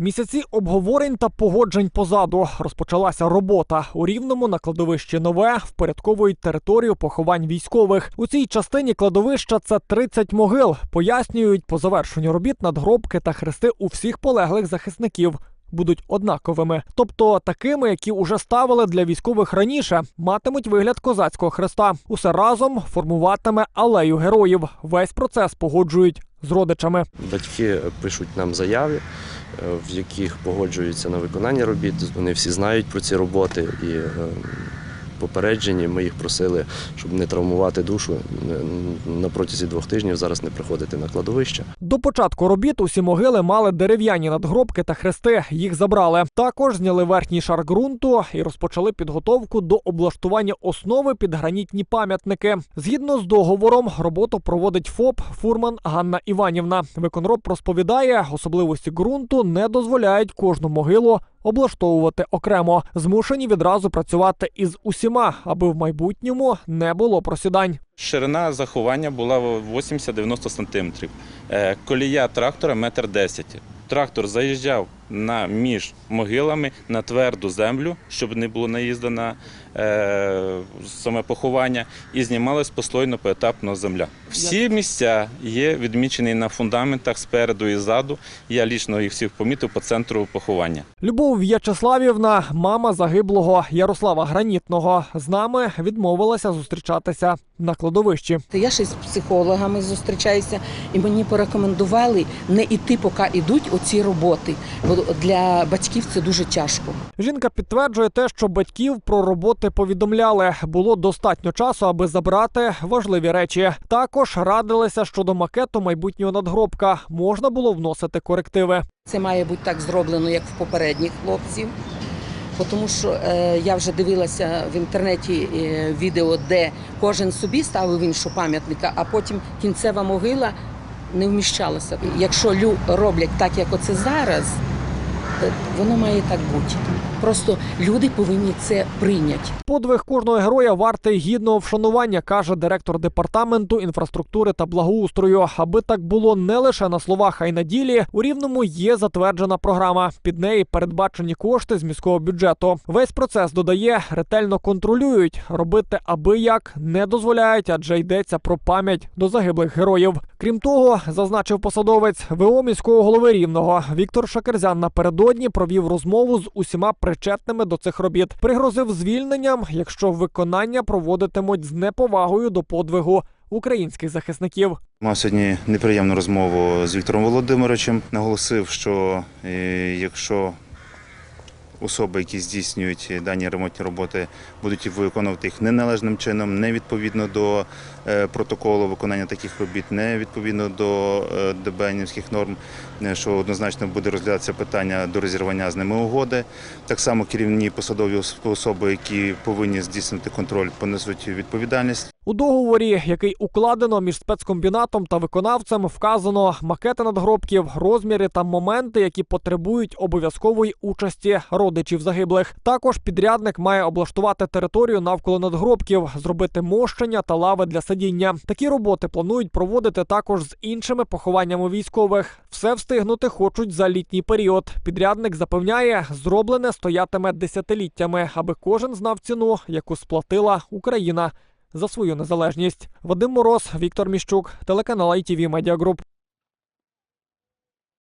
Місяці обговорень та погоджень позаду розпочалася робота у рівному на кладовищі нове впорядковують територію поховань військових. У цій частині кладовища це 30 могил. Пояснюють по завершенню робіт надгробки та хрести у всіх полеглих захисників. Будуть однаковими, тобто такими, які уже ставили для військових раніше, матимуть вигляд козацького хреста. Усе разом формуватиме алею героїв. Весь процес погоджують з родичами. Батьки пишуть нам заяви, е, в яких погоджуються на виконання робіт. Вони всі знають про ці роботи і е, попереджені. Ми їх просили, щоб не травмувати душу е, на протязі двох тижнів зараз не приходити на кладовище. До початку робіт усі могили мали дерев'яні надгробки та хрести. Їх забрали. Також зняли верхній шар ґрунту і розпочали підготовку до облаштування основи під гранітні пам'ятники. Згідно з договором, роботу проводить ФОП Фурман Ганна Іванівна. Виконроб розповідає, особливості ґрунту не дозволяють кожну могилу облаштовувати окремо. Змушені відразу працювати із усіма, аби в майбутньому не було просідань. Ширина заховання була 80-90 см. Е, Колія трактора метр десять. Трактор заїжджав на між могилами на тверду землю, щоб не було наїзду на е, саме поховання, і знімалась послойно поетапно земля. Всі місця є відмічені на фундаментах спереду і ззаду. Я лічно їх всіх помітив по центру поховання. Любов В'ячеславівна, мама загиблого Ярослава Гранітного, з нами відмовилася зустрічатися на кладовищі. Я ще з психологами зустрічаюся, і мені порекомендували не йти, поки йдуть оці роботи. Бо для батьків це дуже тяжко. Жінка підтверджує те, що батьків про роботи повідомляли. Було достатньо часу, аби забрати важливі речі. Також радилися щодо макету майбутнього надгробка. Можна було вносити корективи. Це має бути так зроблено, як в попередніх хлопців. Тому що е, я вже дивилася в інтернеті е, відео, де кожен собі ставив іншу пам'ятника, а потім кінцева могила не вміщалася. Якщо лю роблять так, як оце зараз, е, воно має так бути. Просто люди повинні це прийняти. Подвиг кожного героя вартий гідного вшанування, каже директор департаменту інфраструктури та благоустрою. Аби так було не лише на словах, а й на ділі. У рівному є затверджена програма. Під неї передбачені кошти з міського бюджету. Весь процес додає, ретельно контролюють. Робити аби як не дозволяють, адже йдеться про пам'ять до загиблих героїв. Крім того, зазначив посадовець ВО міського голови рівного Віктор Шакерзян напередодні провів розмову з усіма причетними до цих робіт. Пригрозив звільненням, якщо виконання проводитимуть з неповагою до подвигу українських захисників. Мав сьогодні неприємну розмову з Віктором Володимировичем. Наголосив, що е, якщо особи, які здійснюють дані ремонтні роботи, будуть виконувати їх неналежним чином, не відповідно до е, протоколу виконання таких робіт, не відповідно до е, ДБНівських норм, е, що однозначно буде розглядатися питання до розірвання з ними угоди. Так само керівні посадові особи, які повинні здійснити контроль, понесуть відповідальність. У договорі, який укладено між спецкомбінатом та виконавцем, вказано макети надгробків, розміри та моменти, які потребують обов'язкової участі родичів загиблих. Також підрядник має облаштувати територію навколо надгробків, зробити мощення та лави для сидіння. Такі роботи планують проводити також з іншими похованнями військових. Все встигнути хочуть за літній період. Підрядник запевняє, зроблене стоятиме десятиліттями, аби кожен знав ціну, яку сплатила Україна за свою незалежність. Вадим Мороз, Віктор Міщук, телеканал ITV Media Group.